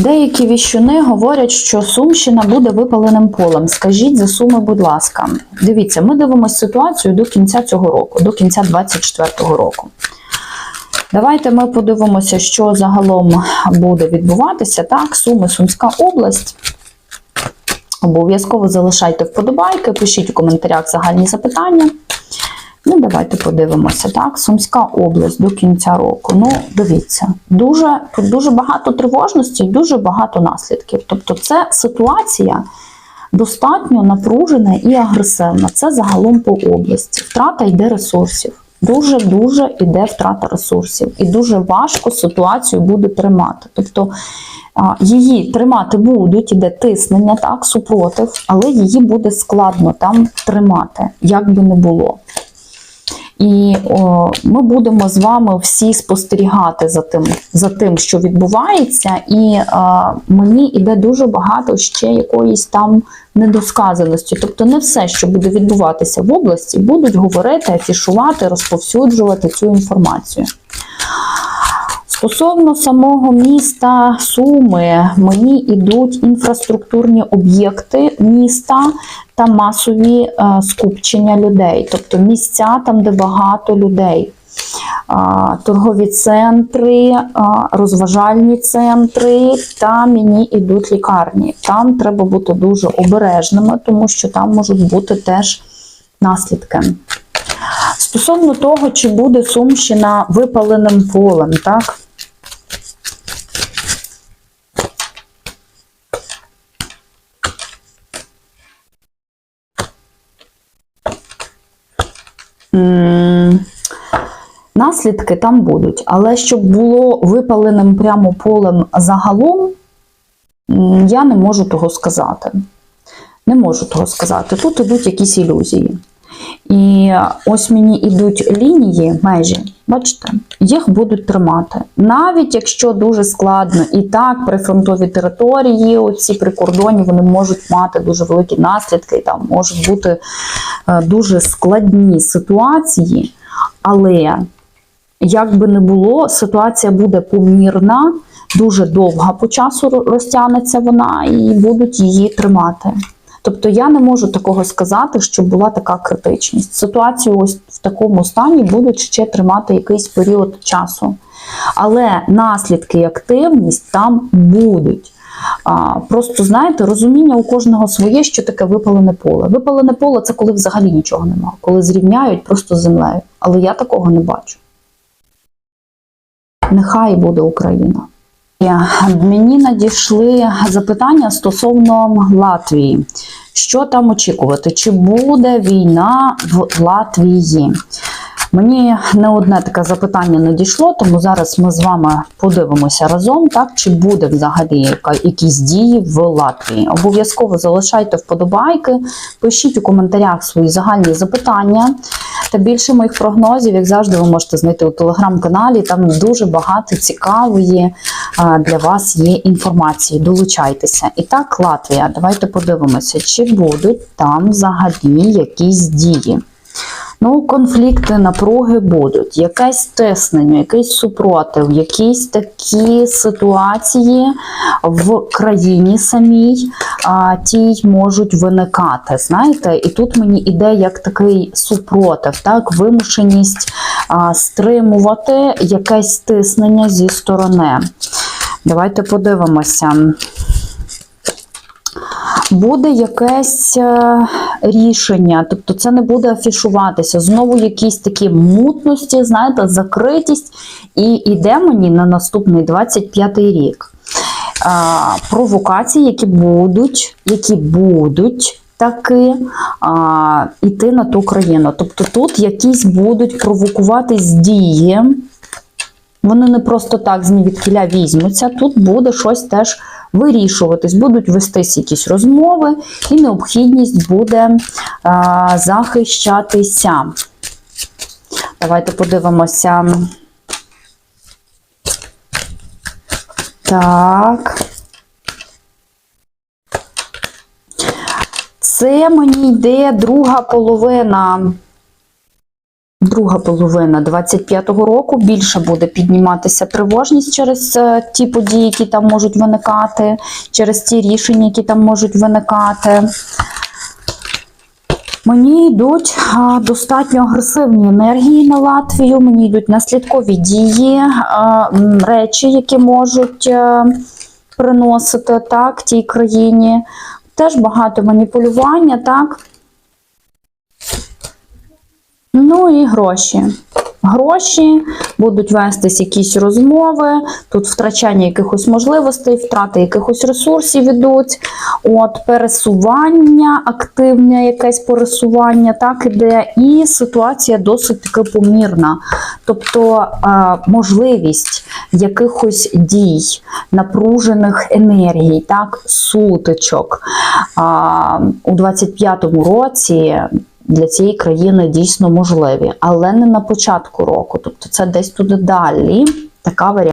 Деякі віщуни говорять, що Сумщина буде випаленим полем. Скажіть за суми, будь ласка. Дивіться, ми дивимося ситуацію до кінця цього року, до кінця 2024 року. Давайте ми подивимося, що загалом буде відбуватися. Так, Суми, Сумська область. Обов'язково залишайте вподобайки, пишіть у коментарях загальні запитання. Ну, давайте подивимося. Так, Сумська область до кінця року. Ну, дивіться, дуже, дуже багато тривожності і дуже багато наслідків. Тобто, це ситуація достатньо напружена і агресивна. Це загалом по області. Втрата йде ресурсів. Дуже-дуже йде втрата ресурсів. І дуже важко ситуацію буде тримати. Тобто її тримати будуть, іде тиснення, так, супротив, але її буде складно там тримати, як би не було. І о, ми будемо з вами всі спостерігати за тим, за тим, що відбувається, і е, мені йде дуже багато ще якоїсь там недосказаності. Тобто, не все, що буде відбуватися в області, будуть говорити, афішувати, розповсюджувати цю інформацію. Стосовно самого міста Суми, мені йдуть інфраструктурні об'єкти міста та масові е, скупчення людей, тобто місця там, де багато людей. Торгові центри, розважальні центри та мені йдуть лікарні. Там треба бути дуже обережними, тому що там можуть бути теж наслідки. Стосовно того, чи буде Сумщина випаленим полем, так? Наслідки там будуть, але щоб було випаленим прямо полем загалом, я не можу того сказати. Не можу того сказати. Тут ідуть якісь ілюзії. І ось мені йдуть лінії, межі, бачите, їх будуть тримати. Навіть якщо дуже складно, і так прифронтові території, оці прикордонні, вони можуть мати дуже великі наслідки, і там можуть бути е, дуже складні ситуації, але як би не було, ситуація буде помірна, дуже довга по часу розтягнеться вона, і будуть її тримати. Тобто я не можу такого сказати, що була така критичність. Ситуацію ось в такому стані будуть ще тримати якийсь період часу. Але наслідки і активність там будуть. А, Просто знаєте, розуміння у кожного своє, що таке випалене поле. Випалене поле це коли взагалі нічого немає, коли зрівняють просто з землею. Але я такого не бачу. Нехай буде Україна. Мені надійшли запитання стосовно Латвії. Що там очікувати? Чи буде війна в Латвії? Мені не одне таке запитання надійшло, тому зараз ми з вами подивимося разом, так чи буде взагалі якісь дії в Латвії. Обов'язково залишайте вподобайки, пишіть у коментарях свої загальні запитання. Та більше моїх прогнозів, як завжди, ви можете знайти у телеграм-каналі. Там дуже багато цікавої для вас є інформації. Долучайтеся. І так, Латвія, давайте подивимося, чи будуть там взагалі якісь дії. Ну, конфлікти, напруги будуть, якесь тиснення, якийсь супротив, якісь такі ситуації в країні самій а, тій можуть виникати. Знаєте, і тут мені іде як такий супротив, так, вимушеність а, стримувати якесь тиснення зі сторони. Давайте подивимося. Буде якесь е, рішення, тобто це не буде афішуватися. Знову якісь такі мутності, знаєте, закритість, і йде мені на наступний 25-й рік. А, провокації, які будуть, які будуть таки а, йти на ту країну. Тобто тут якісь будуть провокуватись дії. Вони не просто так з нівідкіля візьмуться. Тут буде щось теж вирішуватись, будуть вестись якісь розмови, і необхідність буде а, захищатися. Давайте подивимося. Так. Це мені йде друга половина Друга половина 25-го року більше буде підніматися тривожність через е, ті події, які там можуть виникати, через ті рішення, які там можуть виникати. Мені йдуть достатньо агресивні енергії на Латвію. Мені йдуть наслідкові дії, речі, які можуть е, приносити так тій країні. Теж багато маніпулювання, так. Ну і гроші. Гроші, будуть вестись якісь розмови, тут втрачання якихось можливостей, втрати якихось ресурсів ідуть, от пересування, активне якесь пересування, так іде, і ситуація досить таки помірна. Тобто е, можливість якихось дій, напружених енергій, так, сутичок у 25-му році для цієї країни дійсно можливі, але не на початку року. Тобто це десь туди далі така варіація.